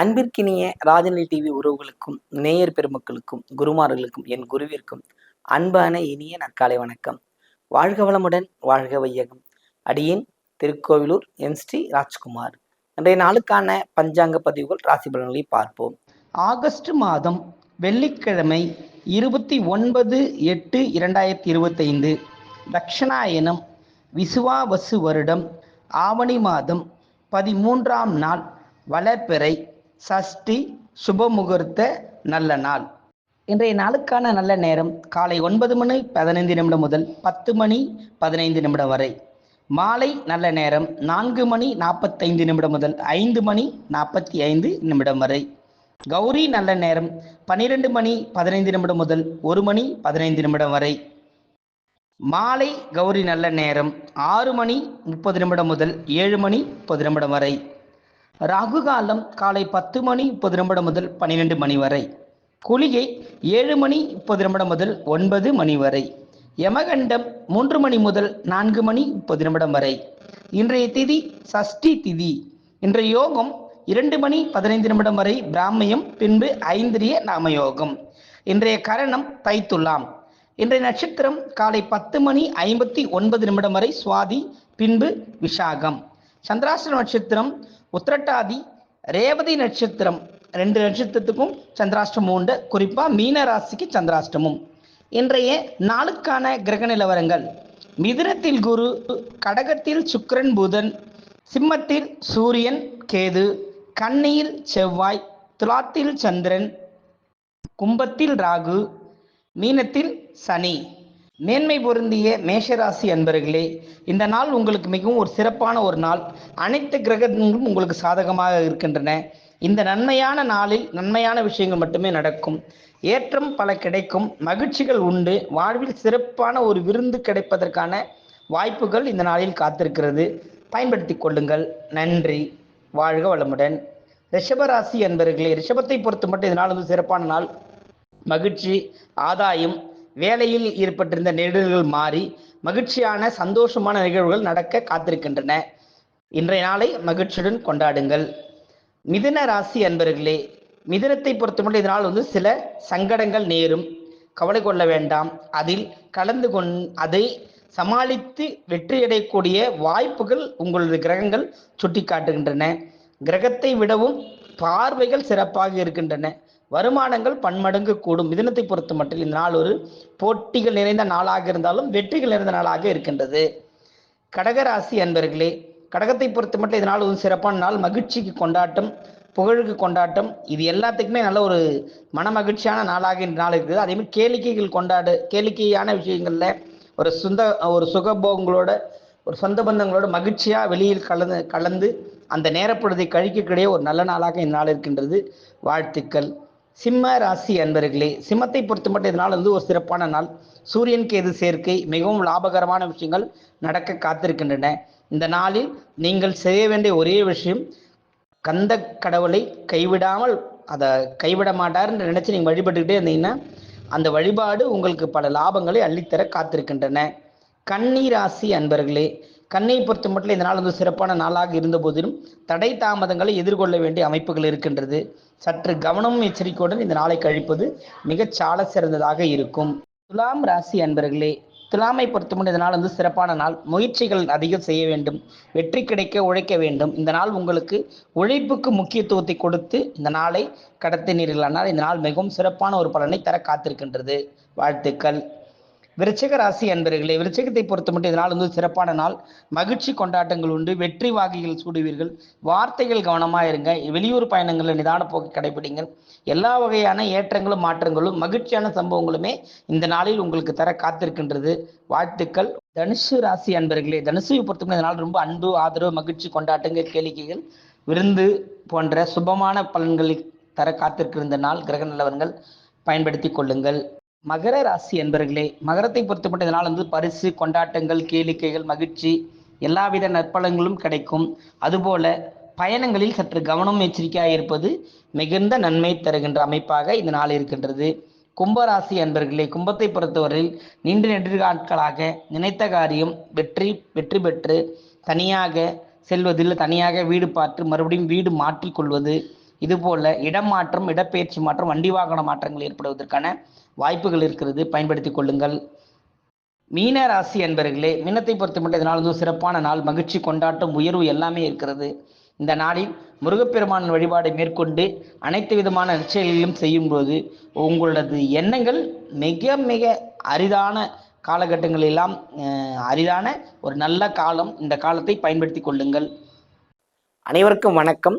அன்பிற்கினிய ராஜநிலை டிவி உறவுகளுக்கும் நேயர் பெருமக்களுக்கும் குருமார்களுக்கும் என் குருவிற்கும் அன்பான இனிய நற்காலை வணக்கம். வாழ்க வளமுடன் வாழ்க வையகம். அடியின் திருக்கோவிலூர் என் ஸ்ரீ ராஜ்குமார். இன்றைய நாளுக்கான பஞ்சாங்க பதிவுகள் ராசி பலன்களை பார்ப்போம். ஆகஸ்ட் மாதம் வெள்ளிக்கிழமை இருபத்தி ஒன்பது எட்டு இரண்டாயிரத்தி இருபத்தைந்து தக்ஷணாயனம் விசுவாவசு வருடம் ஆவணி மாதம் பதிமூன்றாம் நாள் வளர்பிறை சஷ்டி சுபமுகூர்த்த நல்ல நாள். இன்றைய நாளுக்கான நல்ல நேரம் காலை ஒன்பது மணி பதினைந்து நிமிடம் முதல் பத்து மணி பதினைந்து நிமிடம் வரை. மாலை நல்ல நேரம் நான்கு மணி நாற்பத்தைந்து நிமிடம் முதல் ஐந்து மணி நாற்பத்தி ஐந்து நிமிடம் வரை. கௌரி நல்ல நேரம் பன்னிரெண்டு மணி பதினைந்து நிமிடம் முதல் ஒரு மணி பதினைந்து நிமிடம் வரை. மாலை கௌரி நல்ல நேரம் ஆறு மணி முப்பது நிமிடம் முதல் ஏழு மணி முப்பது நிமிடம் வரை. ராகு காலம் காலை பத்து மணி முப்பது நிமிடம் முதல் பன்னிரெண்டு மணி வரை. குளிகை ஏழு மணி முப்பது நிமிடம் முதல் ஒன்பது மணி வரை. யமகண்டம் மூன்று மணி முதல் நான்கு மணி முப்பது நிமிடம் வரை. இன்றைய திதி சஷ்டி திதி. இன்றைய யோகம் இரண்டு மணி பதினைந்து நிமிடம் வரை பிராமியம் பின்பு ஐந்திரிய நாமயோகம். இன்றைய கரணம் தைத்துலாம். இன்றைய நட்சத்திரம் காலை பத்து மணி ஐம்பத்தி ஒன்பது நிமிடம் வரை சுவாதி பின்பு விஷாகம். சந்திராஷ்டிர நட்சத்திரம் உத்திரட்டாதி ரேவதி நட்சத்திரம். ரெண்டு நட்சத்திரத்துக்கும் சந்திராஷ்டமம் உண்டு. குறிப்பாக மீன ராசிக்கு சந்திராஷ்டமம். இன்றைய நாளுக்கான கிரக நிலவரங்கள். மிதுனத்தில் குரு கடகத்தில் சுக்கரன் புதன் சிம்மத்தில் சூரியன் கேது கன்னியில் செவ்வாய் துலாத்தில் சந்திரன் கும்பத்தில் ராகு மீனத்தில் சனி. மேன்மை பொருந்திய மேஷராசி அன்பர்களே இந்த நாள் உங்களுக்கு மிகவும் ஒரு சிறப்பான ஒரு நாள். அனைத்து கிரகங்களும் உங்களுக்கு சாதகமாக இருக்கின்றன. இந்த நன்மையான நாளில் நன்மையான விஷயங்கள் மட்டுமே நடக்கும். ஏற்றம் பல கிடைக்கும். மகிழ்ச்சிகள் உண்டு. வாழ்வில் சிறப்பான ஒரு விருந்து கிடைப்பதற்கான வாய்ப்புகள் இந்த நாளில் காத்திருக்கிறது. பயன்படுத்தி கொள்ளுங்கள். நன்றி. வாழ்க வளமுடன். ரிஷபராசி அன்பர்களே ரிஷபத்தை பொறுத்து மட்டும் இந்த நாள் வந்து சிறப்பான நாள். மகிழ்ச்சி ஆதாயம் வேலையில் ஏற்பட்டிருந்த நெருடல்கள் மாறி மகிழ்ச்சியான சந்தோஷமான நிகழ்வுகள் நடக்க காத்திருக்கின்றன. இன்றைய நாளை மகிழ்ச்சியுடன் கொண்டாடுங்கள். மிதுன ராசி அன்பர்களே மிதுனத்தை பொறுத்தமட்டும் இதனால் வந்து சில சங்கடங்கள் நேரும். கவலை கொள்ள வேண்டாம். அதில் கலந்து கொண் அதை சமாளித்து வெற்றியடையக்கூடிய வாய்ப்புகள் உங்களது கிரகங்கள் சுட்டி காட்டுகின்றன கிரகத்தை விடவும் பார்வைகள் சிறப்பாக இருக்கின்றன. வருமானங்கள் பன்மடங்கு கூடும். மிதனத்தை பொறுத்த மட்டும் இந்த நாள் ஒரு போட்டிகள் நிறைந்த நாளாக இருந்தாலும் வெற்றிகள் நிறைந்த நாளாக இருக்கின்றது. கடகராசி அன்பர்களே கடகத்தை பொறுத்த மட்டும் இந்த நாள் ஒரு சிறப்பான நாள். மகிழ்ச்சிக்கு கொண்டாட்டம் புகழுக்கு கொண்டாட்டம் இது எல்லாத்துக்குமே நல்ல ஒரு மன மகிழ்ச்சியான நாளாக இந்த நாள் இருக்குது. அதே மாதிரி கேளிக்கைகள் கொண்டாடு கேளிக்கையான விஷயங்களில் ஒரு சொந்த ஒரு சுகபோகங்களோட ஒரு சொந்த பந்தங்களோட மகிழ்ச்சியாக வெளியில் கலந்து கலந்து அந்த நேரப்பொழுதை கழிக்கக்கூடிய ஒரு நல்ல நாளாக இந்த நாள் இருக்கின்றது. வாழ்த்துக்கள். சிம்ம ராசி அன்பர்களே சிம்மத்தை பொறுத்த இதனால் வந்து ஒரு சிறப்பான நாள். சூரியன் கேது சேர்க்கை மிகவும் லாபகரமான விஷயங்கள் நடக்க காத்திருக்கின்றன. இந்த நாளில் நீங்கள் செய்ய வேண்டிய ஒரே விஷயம் கந்த கடவுளை கைவிடாமல் அதை கைவிட மாட்டார்னு நினச்சி நீங்கள் வழிபட்டுக்கிட்டே இருந்தீங்கன்னா அந்த வழிபாடு உங்களுக்கு பல லாபங்களை அள்ளித்தர காத்திருக்கின்றன. கன்னி ராசி அன்பர்களே கண்ணை பொறுத்த மட்டும் இந்த நாள் வந்து சிறப்பான நாளாக இருந்த போதிலும் தடை தாமதங்களை எதிர்கொள்ள வேண்டிய அமைப்புகள் இருக்கின்றது. சற்று கவனமும் எச்சரிக்கையுடன் இந்த நாளை கழிப்பது மிகச் சால சிறந்ததாக இருக்கும். துலாம் ராசி அன்பர்களே துலாமை பொறுத்த இந்த நாள் வந்து சிறப்பான நாள். முயற்சிகள் அதிகம் செய்ய வேண்டும். வெற்றி கிடைக்க உழைக்க வேண்டும். இந்த நாள் உங்களுக்கு உழைப்புக்கு முக்கியத்துவத்தை கொடுத்து இந்த நாளை கடத்தினீர்களானால் இந்த நாள் மிகவும் சிறப்பான ஒரு பலனை தர காத்திருக்கின்றது. வாழ்த்துக்கள். விருச்சிக ராசி அன்பர்களே விருச்சிகத்தை பொறுத்த மட்டும் இதனால் வந்து சிறப்பான நாள். மகிழ்ச்சி கொண்டாட்டங்கள் உண்டு. வெற்றி வாகிகள் சூடுவீர்கள். வார்த்தைகள் கவனமாக இருங்க. வெளியூர் பயணங்களில் நிதான போக்கு கடைபிடிங்க எல்லா வகையான ஏற்றங்களும் மாற்றங்களும் மகிழ்ச்சியான சம்பவங்களுமே இந்த நாளில் உங்களுக்கு தர காத்திருக்கின்றது. வாழ்த்துக்கள். தனுசு ராசி அன்பர்களே தனுசுவை பொறுத்தவரை இந்த ரொம்ப அன்பு ஆதரவு மகிழ்ச்சி கொண்டாட்டங்கள் கேளிக்கைகள் விருந்து போன்ற சுபமான பலன்களை தர காத்திருக்கிற இந்த நாள். கிரக நிலவரங்கள் பயன்படுத்தி கொள்ளுங்கள். மகர ராசி என்பர்களே மகரத்தை பொறுத்தப்பட்ட இதனால் வந்து பரிசு கொண்டாட்டங்கள் கேளிக்கைகள் மகிழ்ச்சி எல்லாவித நற்பலங்களும் கிடைக்கும். அதுபோல பயணங்களில் சற்று கவனம் எச்சரிக்கையாக இருப்பது மிகுந்த நன்மை தருகின்ற அமைப்பாக இந்த நாள் இருக்கின்றது. கும்பராசி அன்பர்களே கும்பத்தை பொறுத்தவரையில் நீண்ட நெடுநாட்களாக நினைத்த காரியம் வெற்றி வெற்றி பெற்று தனியாக செல்வதில் தனியாக வீடு பார்த்து மறுபடியும் வீடு மாற்றிக்கொள்வது இதுபோல இடம் மாற்றம் இடப்பெயர்ச்சி மாற்றம் வண்டி வாகன மாற்றங்கள் ஏற்படுவதற்கான வாய்ப்புகள் இருக்கிறது. பயன்படுத்தி கொள்ளுங்கள். மீன ராசி அன்பர்களே மீனத்தை பொறுத்த மட்டும் இதனால் வந்து சிறப்பான நாள். மகிழ்ச்சி கொண்டாட்டம் உயர்வு எல்லாமே இருக்கிறது. இந்த நாளில் முருகப்பெருமான் வழிபாடை மேற்கொண்டு அனைத்து விதமான நிச்சயங்களையும் செய்யும்போது உங்களது எண்ணங்கள் மிக மிக அரிதான காலகட்டங்களெல்லாம் அரிதான ஒரு நல்ல காலம். இந்த காலத்தை பயன்படுத்தி கொள்ளுங்கள். அனைவருக்கும் வணக்கம்.